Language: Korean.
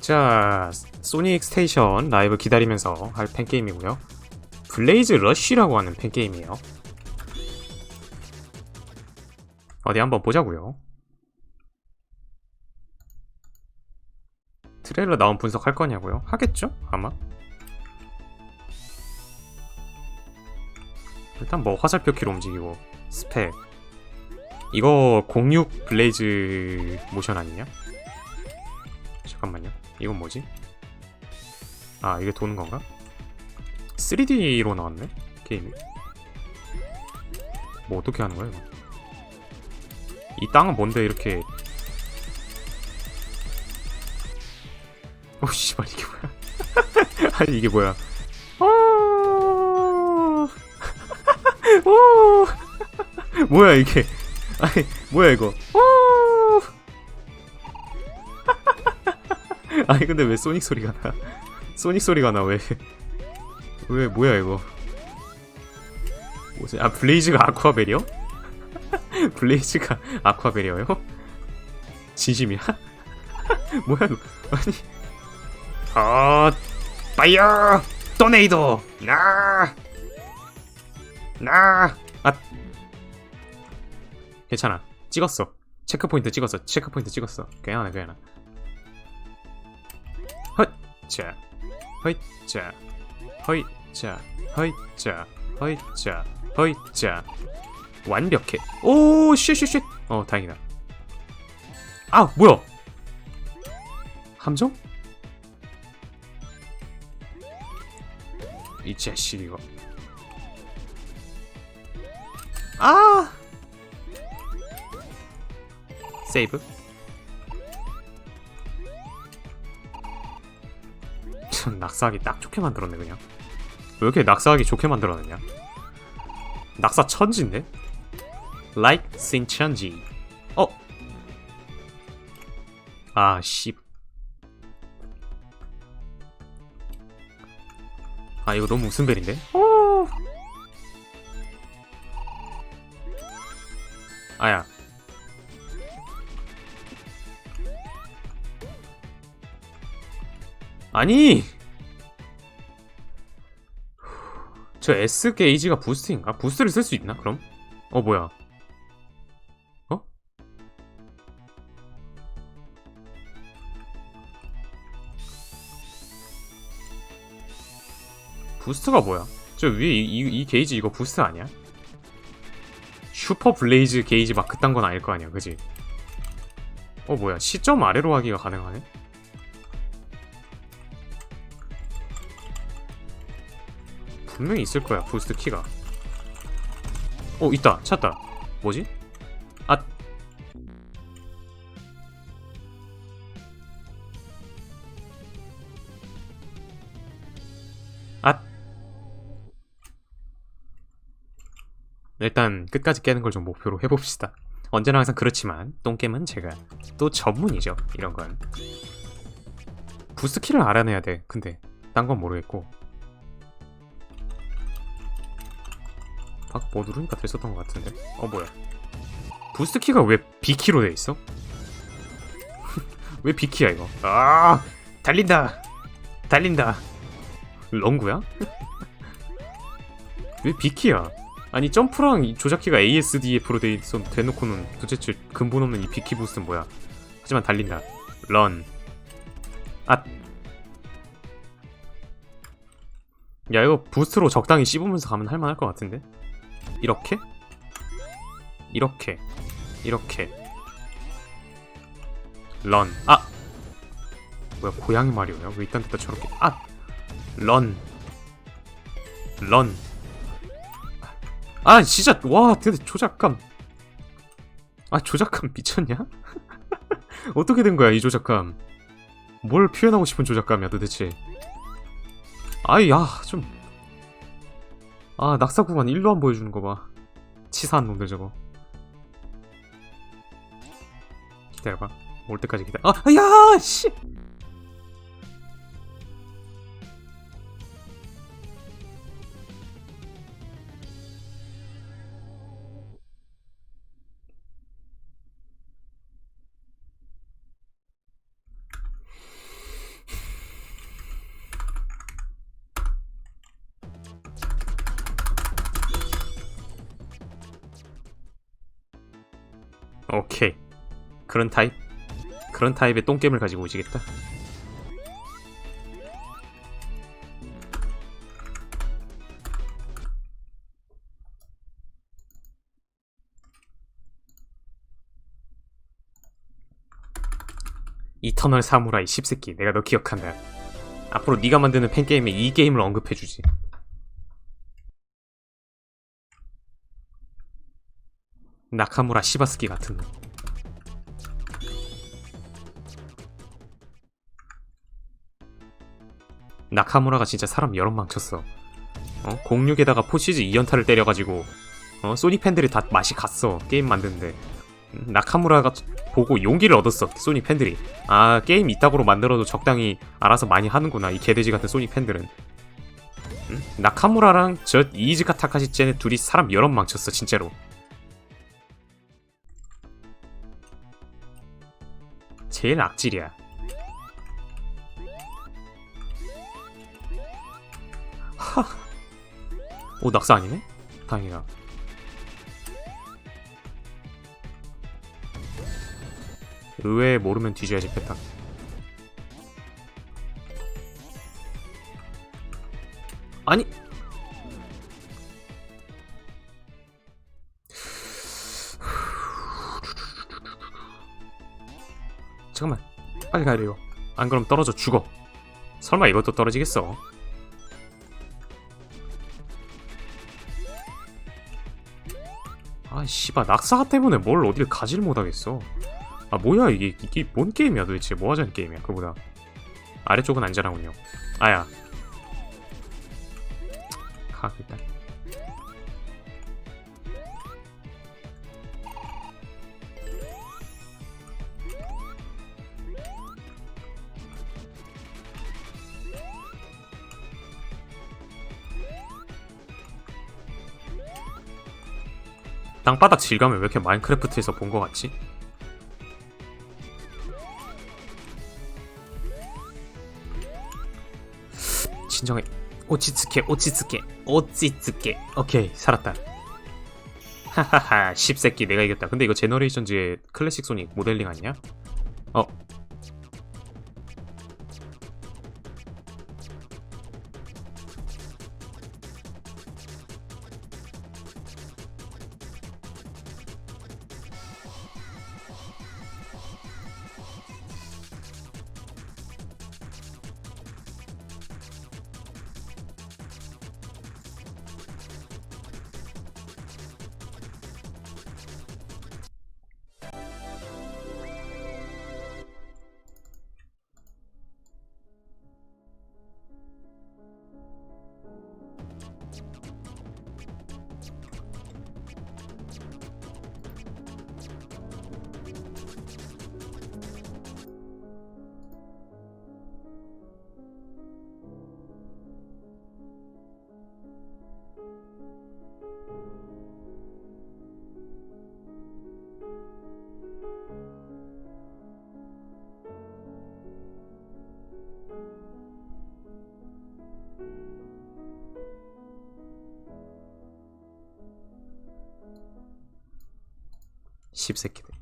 자, 소닉 스테이션 라이브 기다리면서 할 팬게임이고요. 블레이즈 러쉬라고 하는 팬게임이에요. 어디 한번 보자고요. 트레일러 나온 분석할 거냐고요? 하겠죠? 아마. 일단 뭐 화살표 키로 움직이고 스펙 이거 06 블레이즈 모션 아니냐? 이건 뭐지? 아, 이게 도는 건가? 3D로 나왔네? 게임이. 뭐 어떻게 하는 거야, 이거? 이 땅은 뭔데 이렇게 오 씨발 이게 뭐야? 아니 이게 뭐야? 어... 오... 뭐야 이게? 아니 뭐야 이거? 오... 아니 근데 왜 소닉 소리가 나? 소닉 소리가 나 왜? 왜 뭐야 이거? 뭐지? 아 블레이즈가 아쿠아벨이요? 블레이즈가 아쿠아벨이에요? 진심이야? 뭐야 이거? 아니 아 파이어 토네이도 나 나! 아 괜찮아 찍었어 체크포인트 찍었어 체크포인트 찍었어 괜찮아 괜찮아 헛자 헛자 헛자 헛자 헛자 헛자 완벽해. 오 쉣쉣쉣 어 다행이다. 아 뭐야? 함정? 이 자식 이거. 아! 세이브 전 낙사하기 딱 좋게 만들었네 그냥. 왜 이렇게 낙사하기 좋게 만들어냈냐? 낙사 천지인데? Like 신 천지. 어? 아 씨. 아 이거 너무 웃음벨인데? 오. 아야 아니 저 S 게이지가 부스트인가? 부스트를 쓸 수 있나 그럼? 어 뭐야 어? 부스트가 뭐야? 저 위에 이, 이, 이 게이지 이거 부스트 아니야? 슈퍼 블레이즈 게이지 막 그딴 건 아닐 거 아니야 그지? 어 뭐야 시점 아래로 하기가 가능하네? 분명히 있을 거야 부스트 키가 어 있다 찾다 뭐지? 아 아. 일단 끝까지 깨는 걸 좀 목표로 해봅시다. 언제나 항상 그렇지만 똥겜은 제가 또 전문이죠. 이런 건 부스트 키를 알아내야 돼. 근데 딴 건 모르겠고 막뭐 누르니까 됐었던 것 같은데. 어 뭐야? 부스트 키가 왜 B키로 돼 있어? 왜 B키야 이거? 아 달린다, 달린다. 런구야? 왜 B키야? 아니 점프랑 이 조작키가 ASDF로 돼 있어 대놓고는 도대체 근본 없는 이 B키 부스트는 뭐야? 하지만 달린다. 런. 아. 야 이거 부스트로 적당히 씹으면서 가면 할만할 것 같은데? 이렇게? 이렇게. 이렇게. 런. 아. 뭐야 고양이 말이오야? 왜 이딴 데다 저렇게? 아. 런. 런. 아 진짜 와 근데 조작감. 아 조작감 미쳤냐? 어떻게 된 거야 이 조작감? 뭘 표현하고 싶은 조작감이야 도대체? 아이 야좀 아 낙사 구간 1로 안 보여주는 거 봐. 치사한 놈들 저거. 기다려봐. 올 때까지 기다려. 아, 야, 씨. 오케이. 그런 타입? 그런 타입의 똥겜을 가지고 오시겠다. 이터널 사무라이 10세끼 내가 너 기억한다. 앞으로 네가 만드는 팬게임에 이 게임을 언급해주지. 나카무라 시바스키 같은 놈. 나카무라가 진짜 사람 여럿 망쳤어. 어? 06에다가 포시즈 2연타를 때려가지고 어? 소니 팬들이 다 맛이 갔어 게임 만드는데 음, 나카무라가 보고 용기를 얻었어 소니 팬들이 아 게임 이따구로 만들어도 적당히 알아서 많이 하는구나 이 개돼지 같은 소니 팬들은 음? 나카무라랑 저 이즈카 타카시 쟤네 둘이 사람 여럿 망쳤어 진짜로 제일 악질이야 하. 오 낙사 아니네? 다행이다. 의외에 모르면 뒤져야지 패턴. 아니 잠깐만. 빨리 가야 돼요. 안 그럼 떨어져 죽어. 설마 이것도 떨어지겠어? 아 씨발 낙사 때문에 뭘 어딜 가지를 못하겠어. 아 뭐야 이게 이게 뭔 게임이야 도대체? 뭐 하자는 게임이야 그보다. 아래쪽은 안전하군요. 아야. 가 일단 땅바닥 질감을 왜 이렇게 마인크래프트에서 본 것 같지? 진정해 오치츠케 오치츠케 오치츠케 오케이 살았다 하하하 십새끼 내가 이겼다 근데 이거 제너레이션즈의 클래식 소닉 모델링 아니냐? 어 십새끼들